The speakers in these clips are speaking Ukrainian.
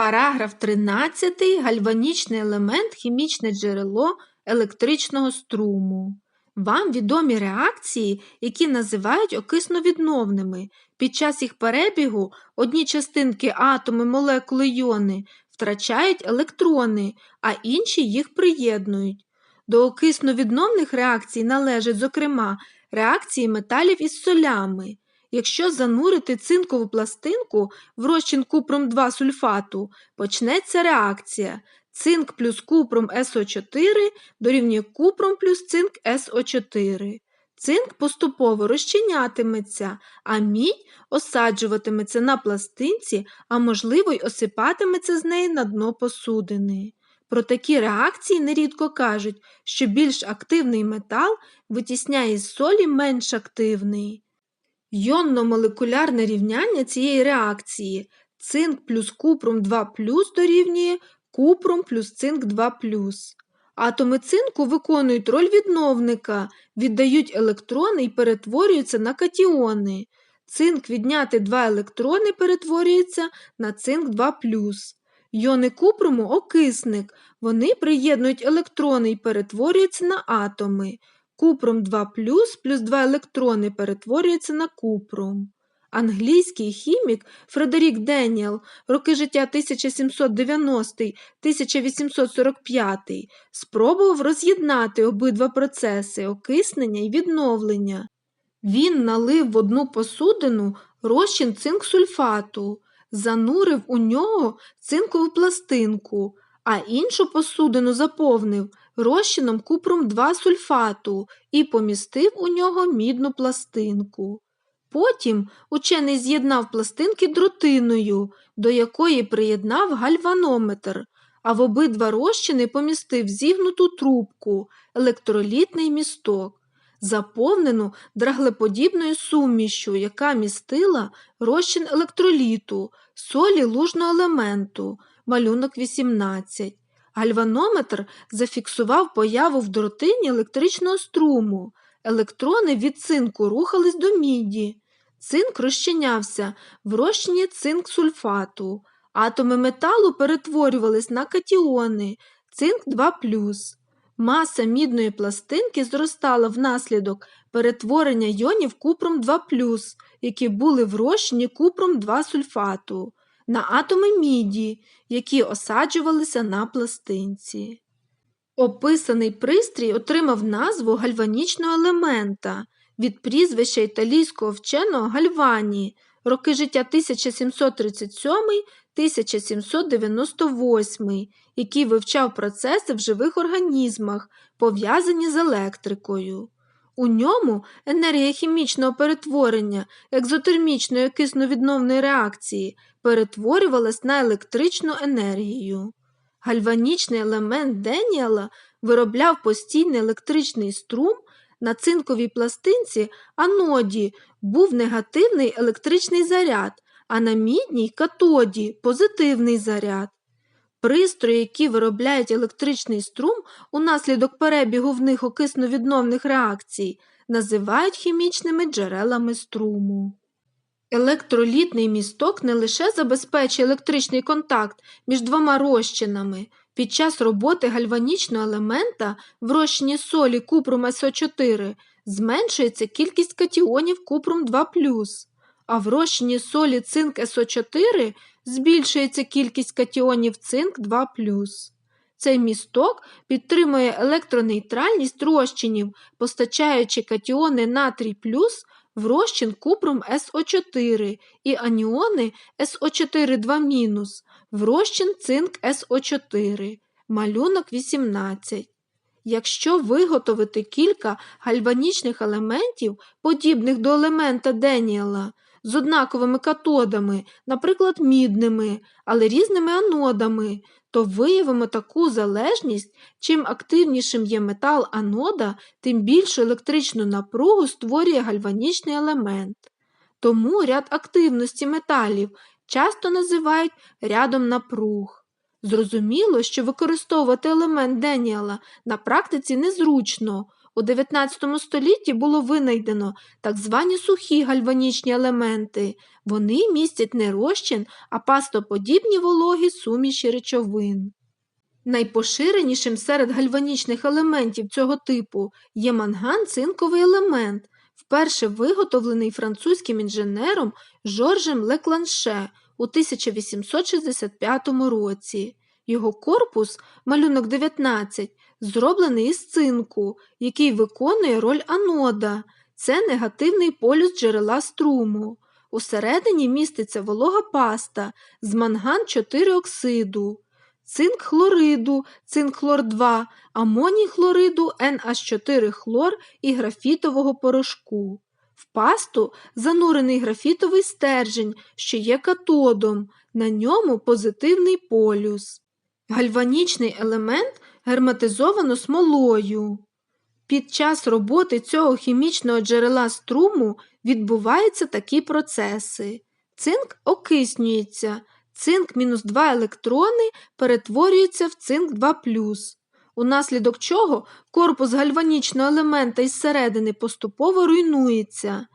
Параграф 13. Гальванічний елемент хімічне джерело електричного струму. Вам відомі реакції, які називають окисновідновними. Під час їх перебігу одні частинки атоми, молекули йони втрачають електрони, а інші їх приєднують. До окисновідновних реакцій належать, зокрема, реакції металів із солями. Якщо занурити цинкову пластинку в розчин купром 2 сульфату, почнеться реакція. Цинк плюс купром СО4 дорівнює купром плюс цинк СО4. Цинк поступово розчинятиметься, а мідь осаджуватиметься на пластинці, а можливо й осипатиметься з неї на дно посудини. Про такі реакції нерідко кажуть, що більш активний метал витісняє з солі менш активний. Йонно-молекулярне рівняння цієї реакції цинк плюс купром 2 дорівнює купром плюс цинк 2 Атоми цинку виконують роль відновника, віддають електрони і перетворюються на катіони. Цинк відняти два електрони перетворюється на цинк 2 Йони купрому окисник. Вони приєднують електрони і перетворюються на атоми. Купром 2 плюс 2 електрони перетворюється на купром. Англійський хімік Фредерік Деніел, роки життя 1790-1845, спробував роз'єднати обидва процеси окиснення і відновлення. Він налив в одну посудину розчин цинк-сульфату, занурив у нього цинкову пластинку, а іншу посудину заповнив розчином купром 2 сульфату і помістив у нього мідну пластинку. Потім учений з'єднав пластинки дротиною, до якої приєднав гальванометр, а в обидва розчини помістив зігнуту трубку, електролітний місток, заповнену драглеподібною сумішю, яка містила розчин електроліту, солі лужного елементу, малюнок 18. Гальванометр зафіксував появу в дротині електричного струму. Електрони від цинку рухались до міді. Цинк розчинявся в розчині цинк сульфату. Атоми металу перетворювались на катіони, цинк 2 Маса мідної пластинки зростала внаслідок перетворення йонів купром 2 які були в розчині купром 2 сульфату на атоми міді, які осаджувалися на пластинці. Описаний пристрій отримав назву гальванічного елемента від прізвища італійського вченого Гальвані, роки життя 1737-1798, який вивчав процеси в живих організмах, пов'язані з електрикою. У ньому енергія хімічного перетворення екзотермічної кисновідновної реакції перетворювалась на електричну енергію. Гальванічний елемент Деніела виробляв постійний електричний струм на цинковій пластинці аноді був негативний електричний заряд, а на мідній катоді позитивний заряд. Пристрої, які виробляють електричний струм унаслідок перебігу в них окисновідновних реакцій, називають хімічними джерелами струму. Електролітний місток не лише забезпечує електричний контакт між двома розчинами. Під час роботи гальванічного елемента в розчині солі купрум СО4 зменшується кількість катіонів купрум 2 а в розчині солі цинк СО4 збільшується кількість катіонів цинк 2 Цей місток підтримує електронейтральність розчинів, постачаючи катіони натрій плюс в розчин купрум СО4 і аніони СО4 2 в розчин цинк СО4, малюнок 18. Якщо виготовити кілька гальванічних елементів, подібних до елемента Деніела, з однаковими катодами, наприклад, мідними, але різними анодами, то виявимо таку залежність, чим активнішим є метал анода, тим більшу електричну напругу створює гальванічний елемент. Тому ряд активності металів часто називають рядом напруг. Зрозуміло, що використовувати елемент Деніела на практиці незручно, У 19 столітті було винайдено так звані сухі гальванічні елементи. Вони містять не розчин, а пастоподібні вологі суміші речовин. Найпоширенішим серед гальванічних елементів цього типу є манган-цинковий елемент, вперше виготовлений французьким інженером Жоржем Лекланше у 1865 році. Його корпус, малюнок 19, зроблений із цинку, який виконує роль анода. Це негативний полюс джерела струму. Усередині міститься волога паста з манган 4 оксиду, цинк хлориду, цинк хлор 2, амоній хлориду, NH4 хлор і графітового порошку. В пасту занурений графітовий стержень, що є катодом, на ньому позитивний полюс. Гальванічний елемент герметизовано смолою. Під час роботи цього хімічного джерела струму відбуваються такі процеси. Цинк окиснюється, цинк мінус 2 електрони перетворюється в цинк 2 унаслідок чого корпус гальванічного елемента із середини поступово руйнується.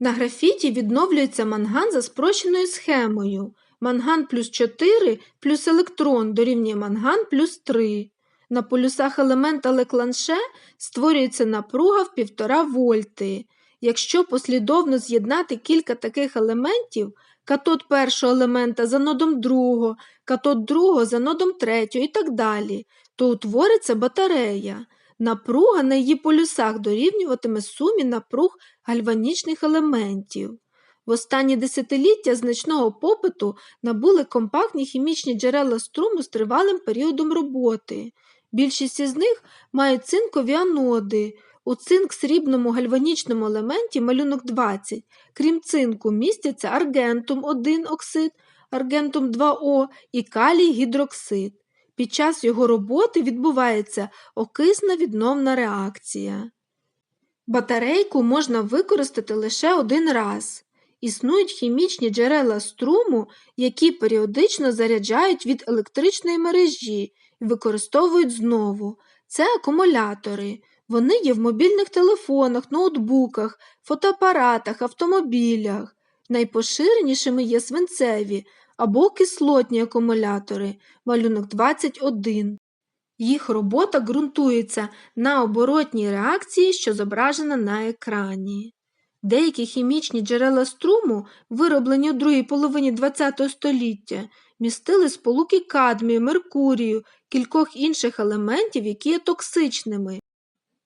На графіті відновлюється манган за спрощеною схемою. Манган плюс 4 плюс електрон дорівнює манган плюс 3. На полюсах елемента Лекланше створюється напруга в 1,5 вольти. Якщо послідовно з'єднати кілька таких елементів, катод першого елемента за нодом другого, катод другого за нодом третього і так далі, то утвориться батарея. Напруга на її полюсах дорівнюватиме сумі напруг гальванічних елементів. В останні десятиліття значного попиту набули компактні хімічні джерела струму з тривалим періодом роботи. Більшість із них мають цинкові аноди. У цинк-срібному гальванічному елементі малюнок 20, крім цинку, містяться аргентум 1 оксид, аргентум 2О і калій гідроксид. Під час його роботи відбувається окисна відновна реакція. Батарейку можна використати лише один раз. Існують хімічні джерела струму, які періодично заряджають від електричної мережі використовують знову. Це акумулятори. Вони є в мобільних телефонах, ноутбуках, фотоапаратах, автомобілях. Найпоширенішими є свинцеві або кислотні акумулятори, малюнок 21. Їх робота ґрунтується на оборотній реакції, що зображена на екрані. Деякі хімічні джерела струму, вироблені у другій половині ХХ століття, містили сполуки кадмію, меркурію, кількох інших елементів, які є токсичними.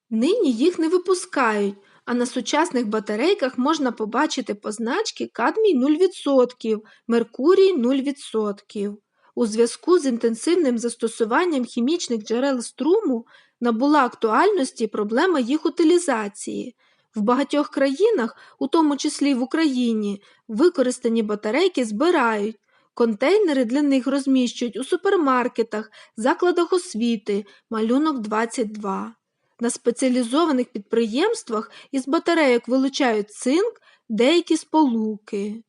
Нині їх не випускають, а на сучасних батарейках можна побачити позначки кадмій 0%, меркурій 0%. У зв'язку з інтенсивним застосуванням хімічних джерел струму набула актуальності проблема їх утилізації. В багатьох країнах, у тому числі в Україні, використані батарейки збирають, контейнери для них розміщують у супермаркетах, закладах освіти, малюнок 22. На спеціалізованих підприємствах із батарейок вилучають цинк, деякі сполуки.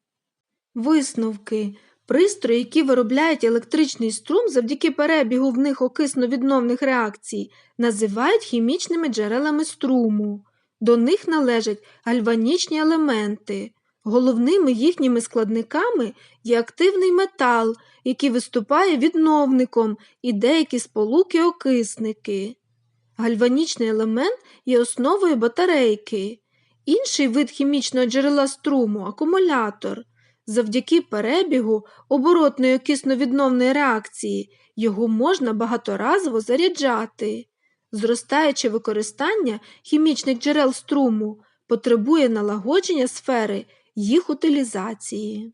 Висновки. Пристрої, які виробляють електричний струм завдяки перебігу в них окисно-відновних реакцій, називають хімічними джерелами струму. До них належать гальванічні елементи. Головними їхніми складниками є активний метал, який виступає відновником, і деякі сполуки-окисники. Гальванічний елемент є основою батарейки. Інший вид хімічного джерела струму акумулятор. Завдяки перебігу оборотної кисновідновної реакції його можна багаторазово заряджати. Зростаюче використання хімічних джерел струму потребує налагодження сфери їх утилізації.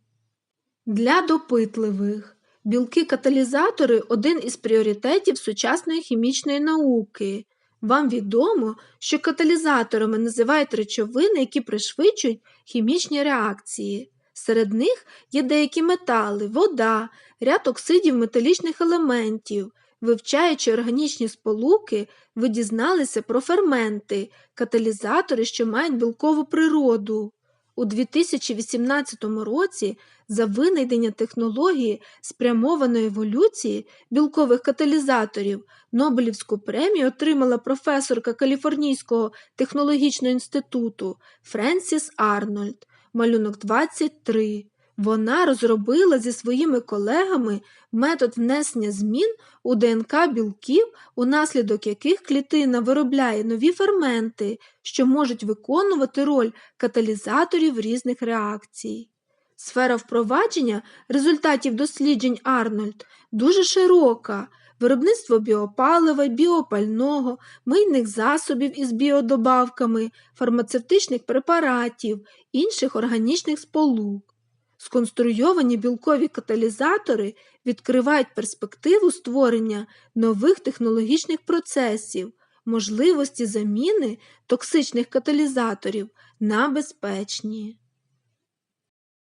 Для допитливих білки-каталізатори один із пріоритетів сучасної хімічної науки. Вам відомо, що каталізаторами називають речовини, які пришвидшують хімічні реакції. Серед них є деякі метали, вода, ряд оксидів металічних елементів. Вивчаючи органічні сполуки, ви дізналися про ферменти, каталізатори, що мають білкову природу. У 2018 році за винайдення технології спрямованої еволюції білкових каталізаторів Нобелівську премію отримала професорка Каліфорнійського технологічного інституту Френсіс Арнольд, малюнок 23. Вона розробила зі своїми колегами метод внесення змін у ДНК білків, унаслідок яких клітина виробляє нові ферменти, що можуть виконувати роль каталізаторів різних реакцій. Сфера впровадження результатів досліджень Арнольд дуже широка. Виробництво біопалива, біопального, мийних засобів із біодобавками, фармацевтичних препаратів, інших органічних сполук. Сконструйовані білкові каталізатори відкривають перспективу створення нових технологічних процесів, можливості заміни токсичних каталізаторів на безпечні.